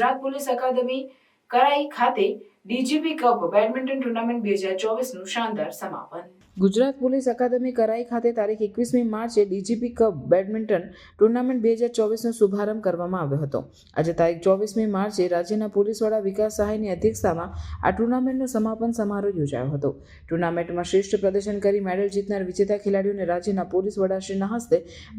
Gujarat police અકાદમી કરાઈ ખાતે DGP cup badminton tournament બે હજાર ચોવીસનું શાનદાર સમાપન. ગુજરાત પોલીસ અકાદમી કરાઈ ખાતે તારીખ એકવીસમી માર્ચે ડીજીપી કપ બેડમિન્ટન ટુર્નામેન્ટ બે હજાર ચોવીસનો શુભારંભ કરવામાં આવ્યો હતો. આજે તારીખ ચોવીસમી માર્ચે રાજ્યના પોલીસ વડા વિકાસ સહાયની અધ્યક્ષતામાં આ ટુર્નામેન્ટનો સમાપન સમારોહ યોજાયો હતો. ટુર્નામેન્ટમાં શ્રેષ્ઠ પ્રદર્શન કરી મેડલ જીતનાર વિજેતા ખેલાડીઓને રાજ્યના પોલીસ વડાશ્રીના હસ્તે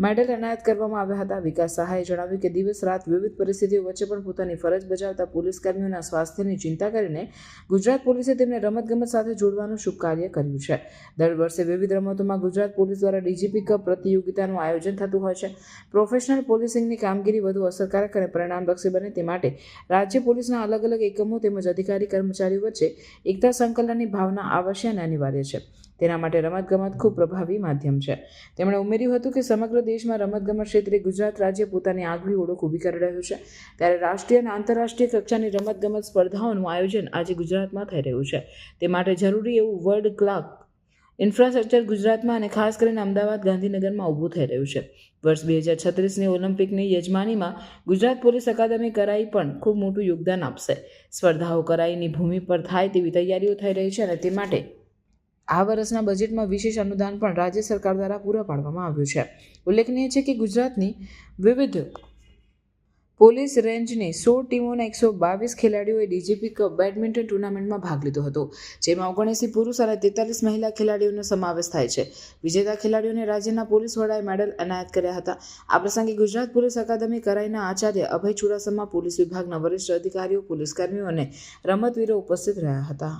મેડલ એનાયત કરવામાં આવ્યા હતા. વિકાસ સહાયે જણાવ્યું કે દિવસ રાત વિવિધ પરિસ્થિતિઓ વચ્ચે પણ પોતાની ફરજ બજાવતા પોલીસ કર્મીઓના સ્વાસ્થ્યની ચિંતા કરીને ગુજરાત પોલીસે તેમને રમતગમત સાથે જોડવાનું શુભ કાર્ય કર્યું છે. દર વર્ષે વિવિધ રમતોમાં ગુજરાત પોલીસ દ્વારા ડીજીપી કપ પ્રતિયોગિતાનું આયોજન થતું હોય છે. પ્રોફેશનલ પોલીસિંગની કામગીરી વધુ અસરકારક અને પરિણામલક્ષી બને તે માટે રાજ્ય પોલીસના અલગ અલગ એકમો તેમજ અધિકારી કર્મચારીઓ વચ્ચે એકતા સંકલનની ભાવના આવશ્યક અને અનિવાર્ય છે. તેના માટે રમતગમત ખૂબ પ્રભાવી માધ્યમ છે. તેમણે ઉમેર્યું હતું કે સમગ્ર દેશમાં રમતગમત ક્ષેત્રે ગુજરાત રાજ્ય પોતાની આગવી ઓળખ ઊભી કરી રહ્યું છે. ત્યારે રાષ્ટ્રીય અને આંતરરાષ્ટ્રીય કક્ષાની રમતગમત સ્પર્ધાઓનું આયોજન આજે ગુજરાતમાં થઈ રહ્યું છે. તે માટે જરૂરી એવું વર્લ્ડ ક્લાક ઇન્ફ્રાસ્ટ્રક્ચર ગુજરાતમાં અને ખાસ કરીને અમદાવાદ ગાંધીનગરમાં ઊભું થઈ રહ્યું છે. વર્ષ બે હજાર છત્રીસની ઓલિમ્પિકની યજમાનીમાં ગુજરાત પોલીસ અકાદમી કરાઈ પણ ખૂબ મોટું યોગદાન આપશે. સ્પર્ધાઓ કરાઈની ભૂમિ પર થાય તેવી તૈયારીઓ થઈ રહી છે અને તે માટે આ વર્ષના બજેટમાં વિશેષ અનુદાન પણ રાજ્ય સરકાર દ્વારા પૂરા પાડવામાં આવ્યું છે. ઉલ્લેખનીય છે કે ગુજરાતની વિવિધ પોલીસ રેન્જની સોળ ટીમોના એકસો બાવીસ ખેલાડીઓએ ડીજીપી કપ બેડમિન્ટન ટુર્નામેન્ટમાં ભાગ લીધો હતો, જેમાં ઓગણએંસી પુરુષ અને તેતાલીસ મહિલા ખેલાડીઓનો સમાવેશ થાય છે. વિજેતા ખેલાડીઓને રાજ્યના પોલીસ વડાએ મેડલ એનાયત કર્યા હતા. આ પ્રસંગે ગુજરાત પોલીસ અકાદમી કરાઈના આચાર્ય અભય ચુડાસમા, પોલીસ વિભાગના વરિષ્ઠ અધિકારીઓ પોલીસ કર્મીઓ અને રમતવીરો ઉપસ્થિત રહ્યા હતા.